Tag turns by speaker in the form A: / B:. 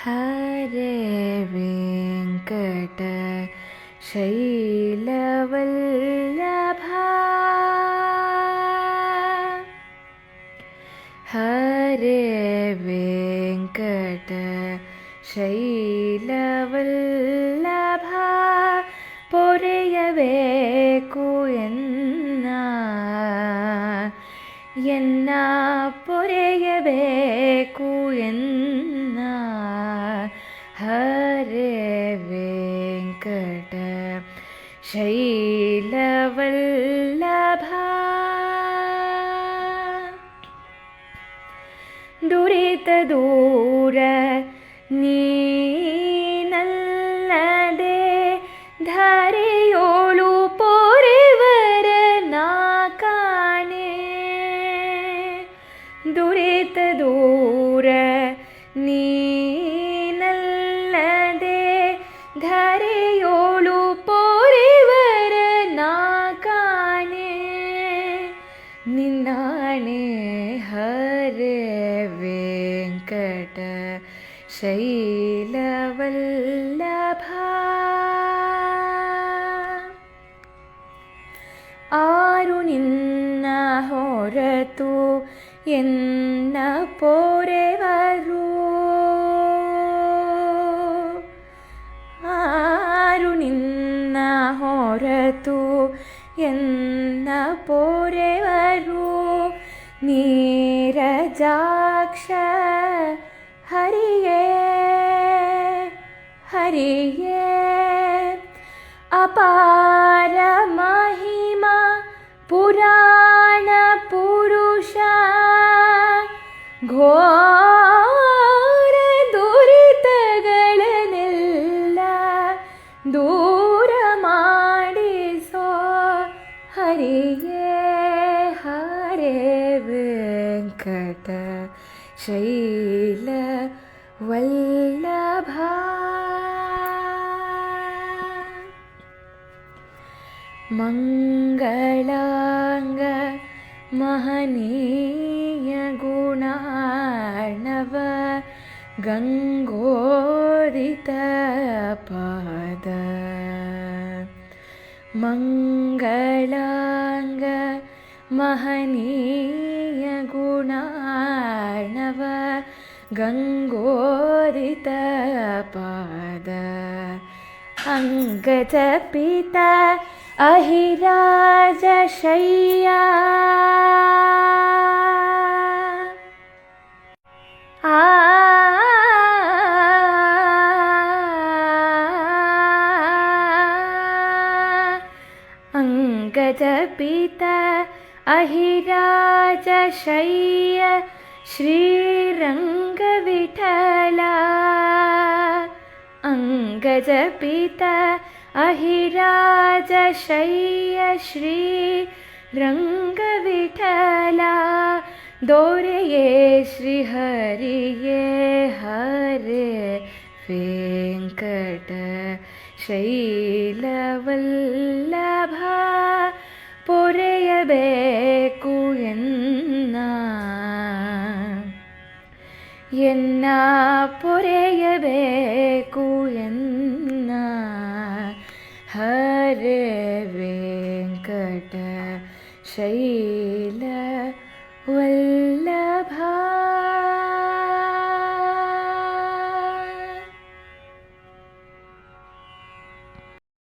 A: ഹരേ വെങ്കട ശൈലവല്ലഭ ഹരേ വെങ്കട ശൈലവല്ലഭ പൊരയവേക്കു എന്ന എന്ന പൊരയവേക്കു എന്ന शैलवल्लभ दुरितदूर നീനല്ലതേ ധരയോളു പോരെവര നാക്കാണേ ദുരിത ദൂര നീനല്ലതേ ധര ನಿನ್ನಾಣೆ ಹರೇ ವೆಂಕಟ ಶೈಲವಲ್ಲಭ ಆರು ನಿನ್ನ ಹೊರತು ಎನ್ನ ಪೋರೆವರು ಆರು ನಿನ್ನ ಹೊರತು ಎನ್ನ പോലെ നീരജാക്ഷ ഹരിയേ ഹരിയേ. അപാരം ഹരേ വെങ്കട ശൈല വല്ലഭ മംഗളാംഗ മഹനീയ ഗുണാണവ ഗംഗോദിത പാദ മംഗളാംഗ മഹനീയ ഗുണാണവ ഗംഗോരിത പാദ. അംഗജ പിത അഹിരാജശയ്യ ആ. അംഗജ പിത अहिराजशय्य श्रीरङ्गविठला अङ्गजपित अहिराजशय्य श्रीरङ्गविठला श्री दोरये श्रीहरिये हरे वेङ्कट शैलवल्लभा। पुरयबे ಎನ್ನ ಪೊರೆಯಬೇಕು ಎನ್ನ ಹರೇ ವೆಂಕಟ ಶೈ